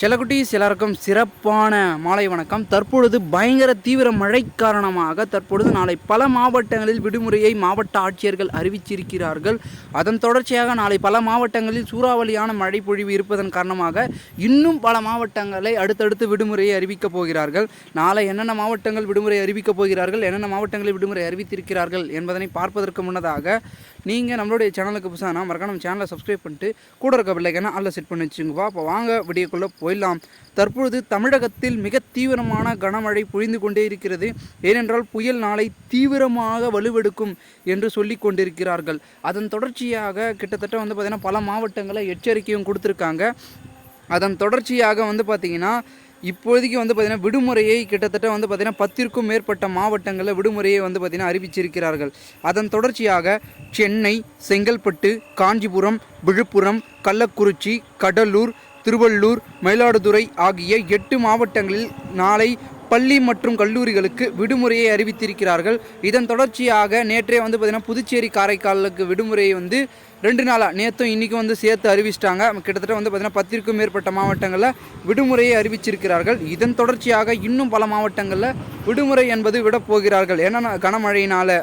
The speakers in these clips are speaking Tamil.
செல்லக்குட்டீஸ் எல்லாருக்கும் சிறப்பான மாலை வணக்கம். தற்பொழுது பயங்கர தீவிர மழை காரணமாக தற்பொழுது நாளை பல மாவட்டங்களில் விடுமுறையை மாவட்ட ஆட்சியர்கள் அறிவிச்சிருக்கிறார்கள். அதன் தொடர்ச்சியாக நாளை பல மாவட்டங்களில் சூறாவளியான மழை பொழிவு இருப்பதன் காரணமாக இன்னும் பல மாவட்டங்களை அடுத்தடுத்து விடுமுறையை அறிவிக்கப் போகிறார்கள். நாளை என்னென்ன மாவட்டங்கள் விடுமுறை அறிவிக்கப் போகிறார்கள் என்னென்ன மாவட்டங்களில் விடுமுறை அறிவித்திருக்கிறார்கள் என்பதனை பார்ப்பதற்கு முன்னதாக நீங்கள் நம்மளுடைய சேனலுக்கு புதுசாக மறக்காம சேனலை சப்ஸ்கிரைப் பண்ணிட்டு கூட இருக்க பிள்ளைக்கான அல்ல செட் பண்ணி வச்சுங்கப்பா அப்போ வாங்க விடியக்குள்ளே போயிடலாம். தற்பொழுது தமிழகத்தில் மிக தீவிரமான கனமழை பொழிந்து கொண்டே இருக்கிறது. ஏனென்றால் புயல் நாளை தீவிரமாக வலுவெடுக்கும் என்று சொல்லி கொண்டிருக்கிறார்கள். அதன் தொடர்ச்சியாக கிட்டத்தட்ட வந்து பார்த்திங்கன்னா பல மாவட்டங்களில் எச்சரிக்கையும் கொடுத்துருக்காங்க. அதன் தொடர்ச்சியாக வந்து பார்த்திங்கன்னா இப்போதைக்கு வந்து பார்த்திங்கன்னா விடுமுறையை கிட்டத்தட்ட வந்து பார்த்திங்கன்னா பத்திற்கும் மேற்பட்ட மாவட்டங்களில் விடுமுறையை வந்து பார்த்திங்கன்னா அறிவிச்சிருக்கிறார்கள். அதன் தொடர்ச்சியாக சென்னை செங்கல்பட்டு காஞ்சிபுரம் விழுப்புரம் கள்ளக்குறிச்சி கடலூர் திருவள்ளூர் மயிலாடுதுறை ஆகிய எட்டு மாவட்டங்களில் நாளை பள்ளி மற்றும் கல்லூரிகளுக்கு விடுமுறையை அறிவித்திருக்கிறார்கள். இதன் தொடர்ச்சியாக நேற்றே வந்து பார்த்திங்கன்னா புதுச்சேரி காரைக்காலுக்கு விடுமுறையை வந்து ரெண்டு நாளாக நேற்றும் இன்றைக்கும் வந்து சேர்த்து அறிவிச்சிட்டாங்க. கிட்டத்தட்ட வந்து பார்த்திங்கன்னா பத்திற்கும் மேற்பட்ட மாவட்டங்களில் விடுமுறையை அறிவிச்சிருக்கிறார்கள். இதன் தொடர்ச்சியாக இன்னும் பல மாவட்டங்களில் விடுமுறை என்பது விடப்போகிறார்கள். போகிறார்கள் ஏன்னா கனமழையினால்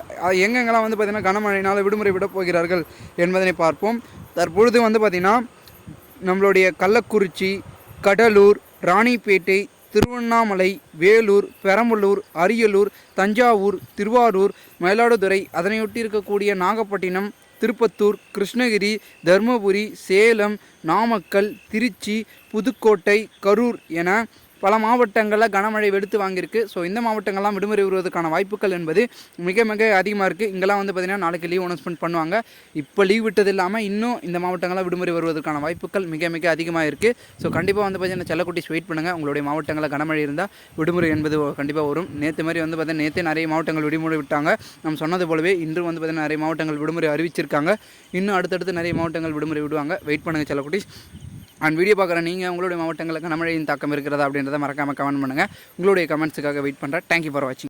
எங்கெங்கெல்லாம் வந்து பார்த்திங்கன்னா கனமழையினால் விடுமுறை விடப் போகிறார்கள் என்பதனை பார்ப்போம். தற்பொழுது வந்து பார்த்திங்கன்னா நம்மளுடைய கள்ளக்குறிச்சி கடலூர் ராணிப்பேட்டை திருவண்ணாமலை வேலூர் பெரம்பலூர் அரியலூர் தஞ்சாவூர் திருவாரூர் மயிலாடுதுறை அதனையொட்டி இருக்கக்கூடிய நாகப்பட்டினம் திருப்பத்தூர் கிருஷ்ணகிரி தருமபுரி சேலம் நாமக்கல் திருச்சி புதுக்கோட்டை கரூர் என பல மாவட்டங்களில் கனமழை வெடுத்து வாங்கியிருக்கு. ஸோ இந்த மாவட்டங்கள்லாம் விடுமுறை வருவதற்கான வாய்ப்புகள் என்பது மிக மிக அதிகமாக இருக்குது இங்கெல்லாம் வந்து பார்த்திங்கன்னா நாளைக்கு லீவ் அனௌன்ஸ்மெண்ட் பண்ணுவாங்க. இப்போ லீவ் விட்டது இல்லாமல் இன்னும் இந்த மாவட்டங்களில் விடுமுறை வருவதற்கான வாய்ப்புகள் மிக மிக அதிகமாக இருக்குது ஸோ கண்டிப்பாக வந்து பார்த்திங்கன்னா செல்லக்குட்டிஸ் வெயிட் பண்ணுங்கள் உங்களுடைய மாவட்டங்களில் கனமழை இருந்தால் விடுமுறை என்பது கண்டிப்பாக வரும். நேற்று மாதிரி வந்து பார்த்திங்கன்னா நேற்றே நிறைய மாவட்டங்கள் விடுமுறை விட்டாங்க. நம்ம சொன்னது போலவே இன்று வந்து பார்த்திங்கன்னா நிறைய மாவட்டங்கள் விடுமுறை அறிவிச்சிருக்காங்க. இன்னும் அடுத்தடுத்து நிறைய மாவட்டங்கள் விடுமுறை விடுவாங்க. வெயிட் பண்ணுங்கள் செல்லக்குட்டிஸ். அண்ட் வீடியோ பார்க்குற நீங்கள் உங்களுடைய மாவட்டங்களுக்கு கனமழையின் தாக்கம் இருக்கிறதா அப்படின்றத மறக்காமல் கமெண்ட் பண்ணுங்கள் உங்களுடைய கமெண்ட்ஸுக்காக வெயிட் பண்ணுறேன் தேங்க்யூ ஃபார் வாட்சிங்